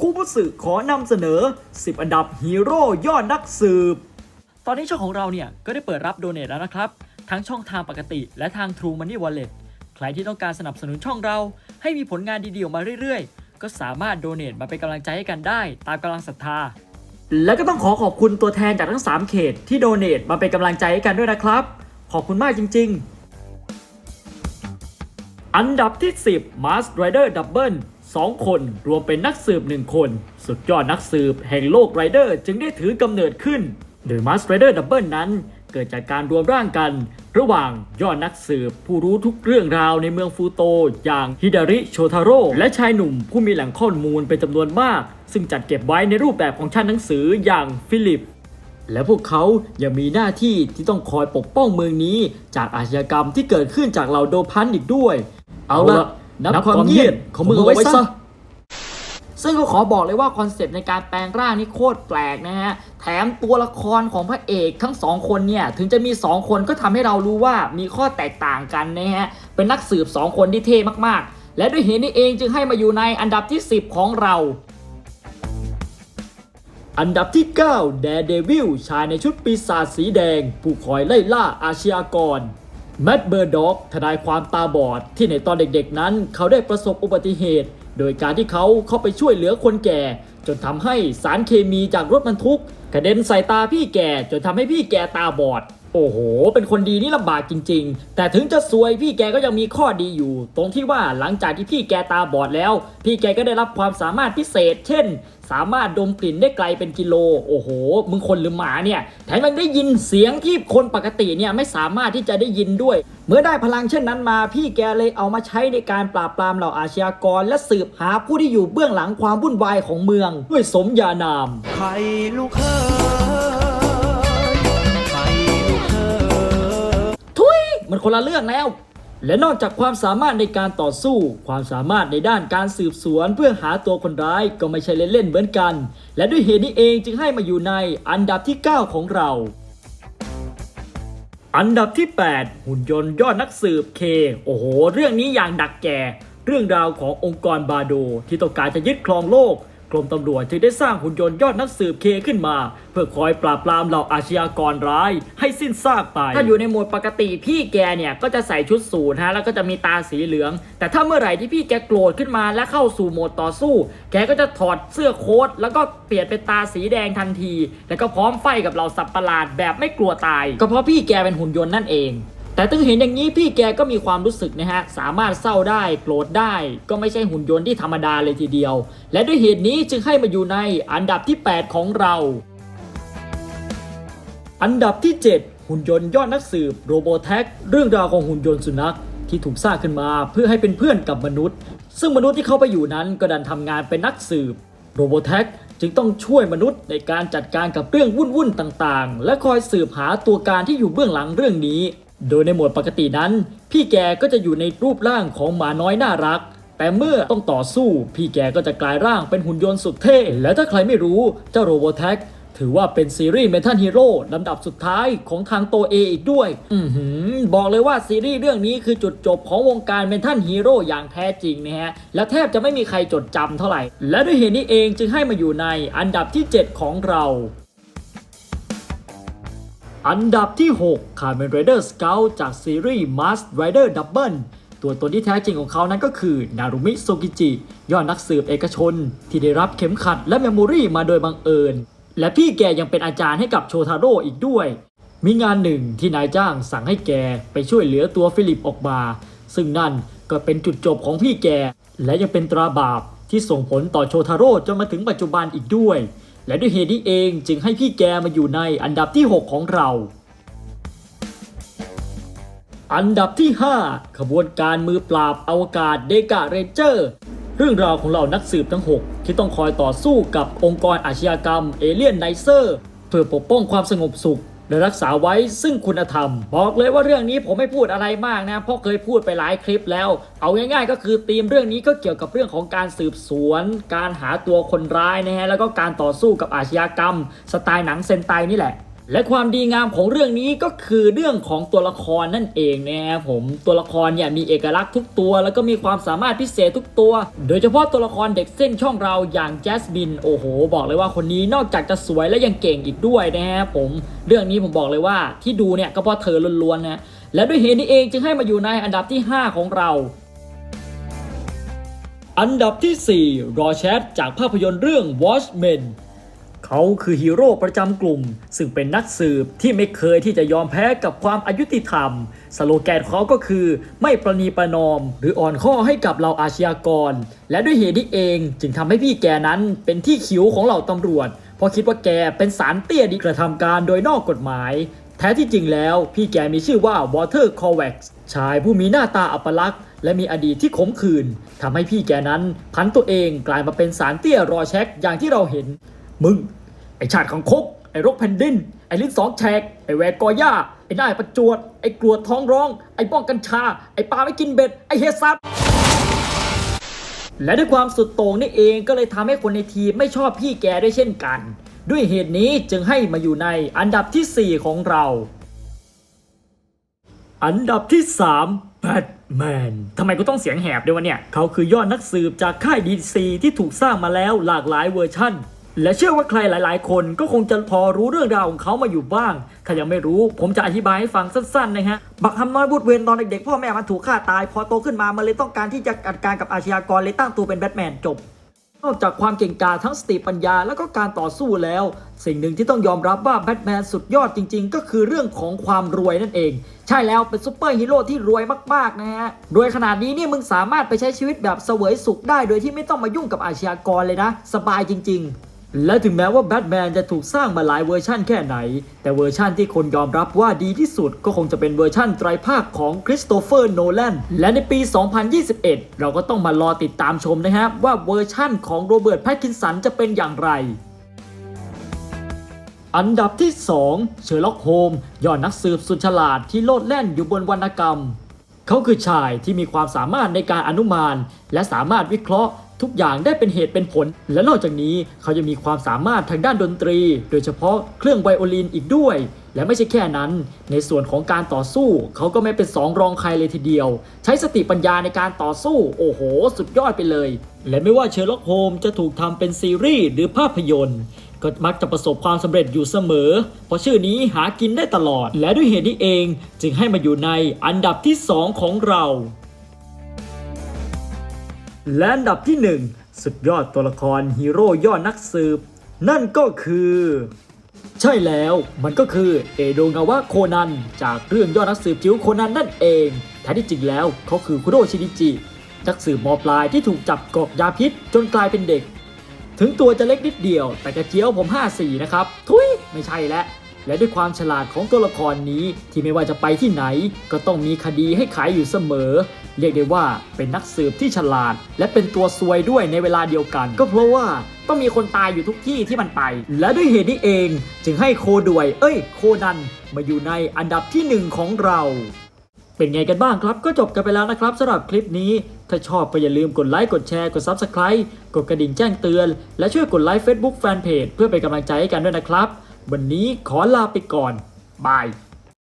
คุบุสึขอนำเสนอ 10 อันดับฮีโร่ยอดนักสืบ ตอนนี้ช่องของเราเนี่ย ก็ได้เปิดรับโดเน a แล้วนะครับ ทั้งช่องทางปกติและทาง True Money Wallet ใครที่ต้องการสนับสนุนช่องเรา ให้มีผลงานดีๆออกมาเรื่อยๆ ก็สามารถโดเน a มาเป็นกำลังใจให้กันได้ ตามกำลังศรัทธา และก็ต้องขอขอบคุณตัวแทนจากทั้ง 3 เขตที่โดเน a มาเป็นกำลังใจให้กันด้วยนะครับ ขอบคุณมากจริง ๆ อันดับที่ 10 Mask Rider Double 2 คน รวมเป็นนักสืบ 1 คน สุดยอดนักสืบแห่งโลกไรเดอร์จึงได้ถือกำเนิดขึ้น โดย Mask Rider Double นั้น เกิดจากการรวมร่างกัน ระหว่างยอดนักสืบผู้รู้ทุกเรื่องราวในเมืองฟูโต อย่างฮิดาริโชทาโร่และชายหนุ่มผู้มีแหล่งข้อมูลเป็นจำนวนมาก ซึ่งจัดเก็บไว้ในรูปแบบของชั้นหนังสืออย่างฟิลิปและพวกเขายังมีหน้าที่ที่ต้องคอยปกป้องเมืองนี้ จากอาชญากรรมที่เกิดขึ้นจากเหล่าโดพันอีกด้วย เอาละ นับความเยียดของมึงเอาไว้ซะซึ่งก็ขอบอกเลยว่าคอนเซปต์ในการแปลงร่างนี่โคตรแปลกนะฮะ แถมตัวละครของพระเอกทั้งสองคนเนี่ย ถึงจะมี 2 คนก็ทำให้เรารู้ว่ามีข้อแตกต่างกันนะฮะ เป็นนักสืบ 2 คนที่เท่มากๆ และด้วยเหตุนี้เองจึงให้มาอยู่ในอันดับที่ 10 ของเรา อันดับที่ 9 แดเดวิลชายในชุดปีศาจสีแดง ผู้คอยไล่ล่าอาชญากร แมดเบอร์ด็อกทนายความตาบอด ที่ในตอนเด็กๆนั้น เขาได้ประสบอุบัติเหตุ โดยการที่เขาเข้าไปช่วยเหลือคนแก่ จนทำให้สารเคมีจากรถบรรทุก กระเด็นใส่ตาพี่แก่ จนทำให้พี่แก่ตาบอด โอ้โห เป็นคนดีนี่ลำบากจริง ๆ แต่ถึงจะซวยพี่แกก็ยังมีข้อดีอยู่ ตรงที่ว่าหลังจากที่พี่แกตาบอดแล้ว พี่แกก็ได้รับความสามารถพิเศษ เช่น สามารถดมกลิ่นได้ไกลเป็นกิโล โอ้โห มึงคนหรือหมาเนี่ย แถมยังได้ยินเสียงที่คนปกติเนี่ยไม่สามารถที่จะได้ยินด้วย เมื่อได้พลังเช่นนั้นมา พี่แกเลยเอามาใช้ในการปราบปรามเหล่าอาชญากร และสืบหาผู้ที่อยู่เบื้องหลังความวุ่นวายของเมือง ด้วยสมญานาม ใครลูกเขยใครลูกเขยทุยมันคนละเรื่องแล้ว และนอกจากความสามารถในการต่อสู้ ความสามารถในด้านการสืบสวนเพื่อหาตัวคนร้ายก็ไม่ใช่เล่นๆเหมือนกัน และด้วยเหตุนี้เองจึงให้มาอยู่ในอันดับที่ 9 ของเรา อันดับที่ 8 หุ่นยนต์ยอดนักสืบเค โอ้โห เรื่องนี้อย่างดักแก่ เรื่องราวขององค์กรบาโดที่ต้องการจะยึดครองโลกก รมตำรวจจึงได้สร้างหุ่นยนต์ยอดนักสืบเคขึ้นมา เพื่อคอยปราบปรามเหล่าอาชญากรร้าย ให้สิ้นซากไป ถ้าอยู่ในโหมดปกติพี่แกเนี่ยก็จะใส่ชุดสูทฮะแล้วก็จะมีตาสีเหลือง แต่ถ้าเมื่อไหร่ที่พี่แกโกรธขึ้นมาและเข้าสู่โหมดต่อสู้ แกก็จะถอดเสื้อโค้ทแล้วก็เปลี่ยนเป็นตาสีแดงทันที แล้วก็พร้อมไฟกับเหล่าสัตว์ประหลาดแบบไม่กลัวตาย ก็เพราะพี่แกเป็นหุ่นยนต์นั่นเอง แต่ถึงเห็นอย่างนี้พี่แกก็มีความรู้สึกนะฮะ สามารถเศร้าได้โกรธได้ ก็ไม่ใช่หุ่นยนต์ที่ธรรมดาเลยทีเดียว และด้วยเหตุนี้จึงให้มาอยู่ในอันดับที่ 8 ของเรา อันดับที่ 7 หุ่นยนต์ยอดนักสืบโรโบแท็กเรื่องราวของหุ่นยนต์สุนัขที่ถูกสร้างขึ้นมาเพื่อให้เป็นเพื่อนกับมนุษย์ ซึ่งมนุษย์ที่เข้าไปอยู่นั้นก็ดันทำงานเป็นนักสืบโรโบแท็กจึงต้องช่วยมนุษย์ในการจัดการกับเรื่องวุ่นๆต่างๆ และคอยสืบหาตัวการที่อยู่เบื้องหลังเรื่องนี้ โดยในโหมดปกตินั้น พี่แกก็จะอยู่ในรูปร่างของหมาน้อยน่ารัก แต่เมื่อต้องต่อสู้ พี่แกก็จะกลายร่างเป็นหุ่นยนต์สุดเท่ และถ้าใครไม่รู้เจ้าโรโบแท็กถือว่าเป็นซีรีส์เมทัลฮีโร่ลำดับสุดท้ายของทางโตเออีกด้วย อือหือ บอกเลยว่าซีรีส์เรื่องนี้คือจุดจบของวงการเมทัลฮีโร่อย่างแท้จริงนะฮะ และแทบจะไม่มีใครจดจำเท่าไหร่ และด้วยเหตุนี้เองจึงให้มาอยู่ในอันดับที่ 7 ของเรา อันดับที่ 6 Kamen Rider Scout จากซีรีส์ Mask Rider Double ตัวตนที่แท้จริงของเขานั้นก็คือนารุมิโซกิจิยอดนักสืบเอกชน ที่ได้รับเข็มขัดและเมมโมรีมาโดยบังเอิญ และพี่แกยังเป็นอาจารย์ให้กับโชทาโร่อีกด้วย มีงานหนึ่งที่นายจ้างสั่งให้แกไปช่วยเหลือตัวฟิลิปออกมา ซึ่งนั่นก็เป็นจุดจบของพี่แก และยังเป็นตราบาปที่ส่งผลต่อโชทาโร่จนมาถึงปัจจุบันอีกด้วย และด้วยเหตุนี้เองจึงให้พี่แกมาอยู่ในอันดับที่ 6 ของเรา อันดับที่ 5 ขบวนการมือปราบอวกาศเดกาเรนเจอร์ เรื่องราวของเหล่านักสืบทั้ง 6 ที่ต้องคอยต่อสู้กับองค์กรอาชญากรรมเอเลียนไนเซอร์ เพื่อปกป้องความสงบสุข และรักษาไว้ซึ่งคุณธรรม บอกเลยว่าเรื่องนี้ผมไม่พูดอะไรมากนะเพราะเคยพูดไปหลายคลิปแล้ว เอาง่ายๆ ก็คือธีมเรื่องนี้ก็เกี่ยวกับเรื่องของการสืบสวน การหาตัวคนร้ายนะฮะแล้วก็การต่อสู้กับอาชญากรรม สไตล์หนังเซนไตนี่แหละ และความดีงามของเรื่องนี้ก็คือเรื่องของตัวละครนั่นเองนะครับผมตัวละครเนี่ยมีเอกลักษณ์ทุกตัว แล้วก็มีความสามารถพิเศษทุกตัว โดยเฉพาะตัวละครเด็กเส้นช่องเราอย่างแจสมินโอ้โห บอกเลยว่าคนนี้นอกจากจะสวยและยังเก่งอีกด้วยนะครับผมเรื่องนี้ผมบอกเลยว่าที่ดูเนี่ยก็เพราะเธอล้วนๆนะและด้วยเหตุนี้เองจึงให้มาอยู่ในอันดับที่ 5 ของเราอันดับที่ 4 รอแชทจากภาพยนตร์เรื่อง Watchmen เขาคือฮีโร่ประจำกลุ่ม ซึ่งเป็นนักสืบที่ไม่เคยที่จะยอมแพ้กับความอายุติธรรม สโลแกนเขาก็คือไม่ประนีประนอม หรืออ่อนข้อให้กับเหล่าอาชญากร และด้วยเหตุนี้เองจึงทำให้พี่แกนั้นเป็นที่ขิวของเหล่าตำรวจ เพราะคิดว่าแกเป็นสารเตี้ยดีกระทำการโดยนอกกฎหมาย แท้ที่จริงแล้ว พี่แกมีชื่อว่าวอเตอร์คอเว็กซ์ชายผู้มีหน้าตาอัปลักษณ์และมีอดีตที่ขมขื่นทำให้พี่แกนั้นพันตัวเองกลายมาเป็นสารเตี้ยรอเช็คอย่างที่เราเห็น มึง ไอชาติของคก ไอรกแผ่นดิน ไอลิ้นสองแฉก ไอแวกกอย่า ไอได้ประจวด ไอกรวดท้องร้อง ไอป้องกัญชา ไอปลาไม่กินเบ็ด ไอเฮซับและด้วยความสุดโต่งนี่เองก็เลยทำให้คนในทีมไม่ชอบพี่แกด้วยเช่นกัน ด้วยเหตุนี้จึงให้มาอยู่ในอันดับทีสี่ 4 ของเรา อันดับที่3แบทแมนทำไมกูต้องเสียงแหบด้วยวะเนี่ย เขาคือยอดนักสืบจากค่ายดีซีที่ถูกสร้างมาแล้วหลากหลายเวอร์ชั่น และเชื่อว่าใครหลาย ๆ คนก็คงจะพอรู้เรื่องราวของเขามาอยู่บ้าง ถ้ายังไม่รู้ผมจะอธิบายให้ฟังสั้น ๆ นะฮะ บักฮัมน้อยบูดเวนตอนเด็ก ๆ พ่อแม่มันถูกฆ่าตาย พอโตขึ้นมา มันเลยต้องการที่จะจัดการกับอาชญากรเลยตั้งตัวเป็นแบทแมนจบ นอกจากความเก่งกาจทั้งสติปัญญาและก็การต่อสู้แล้ว สิ่งหนึ่งที่ต้องยอมรับว่าแบทแมนสุดยอดจริง ๆ ก็คือเรื่องของความรวยนั่นเอง ใช่แล้วเป็นซูเปอร์ฮีโร่ที่รวยมากๆนะฮะ รวยขนาดนี้นี่มึงสามารถไปใช้ชีวิตแบบเสวยสุขได้ โดยที่ไม่ต้องมายุ่งกับอาชญากรเลยนะ สบายจริง ๆ และถึงแม้ว่าแบทแมนจะถูกสร้างมาหลายเวอร์ชั่นแค่ไหน แต่เวอร์ชั่นที่คนยอมรับว่าดีที่สุดก็คงจะเป็นเวอร์ชั่นไตรภาคของคริสโตเฟอร์โนแลนและในปี 2021 เราก็ต้องมารอติดตามชมนะครับว่าเวอร์ชั่นของโรเบิร์ตแพตกินสันจะเป็นอย่างไรอันดับที่ 2 เชอร์ล็อกโฮมยอดนักสืบสุดฉลาดที่โลดแล่นอยู่บนวรรณกรรม เขาคือชายที่มีความสามารถในการอนุมาน และสามารถวิเคราะห์ ทุกอย่างได้เป็นเหตุเป็นผล และนอกจากนี้เขายังมีความสามารถทางด้านดนตรี โดยเฉพาะเครื่องไวโอลินอีกด้วย และไม่ใช่แค่นั้น ในส่วนของการต่อสู้ เขาก็ไม่เป็นสองรองใครเลยทีเดียว ใช้สติปัญญาในการต่อสู้ โอ้โห สุดยอดไปเลย และไม่ว่าเชอร์ล็อกโฮมจะถูกทำเป็นซีรีส์หรือภาพยนตร์ก็มักจะประสบความสำเร็จอยู่เสมอ เพราะชื่อนี้หากินได้ตลอด และด้วยเหตุนี้เองจึงให้มาอยู่ในอันดับที่ 2 ของเรา และอันดับที่ 1 สุดยอดตัวละครฮีโร่ยอดนักสืบ นั่นก็คือ ใช่แล้วมันก็คือเอโดงาวะโคนัน จากเรื่องยอดนักสืบจิ๋วโคนันนั่นเองแท้ที่จริงแล้วเขาคือคุโรชินิจิ นักสืบมอปลายที่ถูกจับกรอกยาพิษจนกลายเป็นเด็ก ถึงตัวจะเล็กนิดเดียว แต่กระเจียวผม 54 นะครับ ทุยไม่ใช่แล้ว และด้วยความฉลาดของตัวละครนี้ที่ไม่ว่าจะไปที่ไหน ก็ต้องมีคดีให้ขายอยู่เสมอ เรียกได้ว่าเป็นนักสืบที่ฉลาด และเป็นตัวซวยด้วยในเวลาเดียวกัน ก็เพราะว่าต้องมีคนตายอยู่ทุกที่ที่มันไป และด้วยเหตุนี้เอง จึงให้โคด่วย เอ้ย โคนันมาอยู่ในอันดับที่หนึ่งของเราเป็นไงกันบ้างครับ ก็จบกันไปแล้วนะครับสำหรับคลิปนี้ ถ้าชอบก็อย่าลืมกดไลค์ กดแชร์ กด Subscribe กดกระดิ่งแจ้งเตือน และช่วยกดไลค์ Facebook Fanpage เพื่อเป็นกำลังใจให้กันด้วยนะครับ วันนี้ขอลาไปก่อน บาย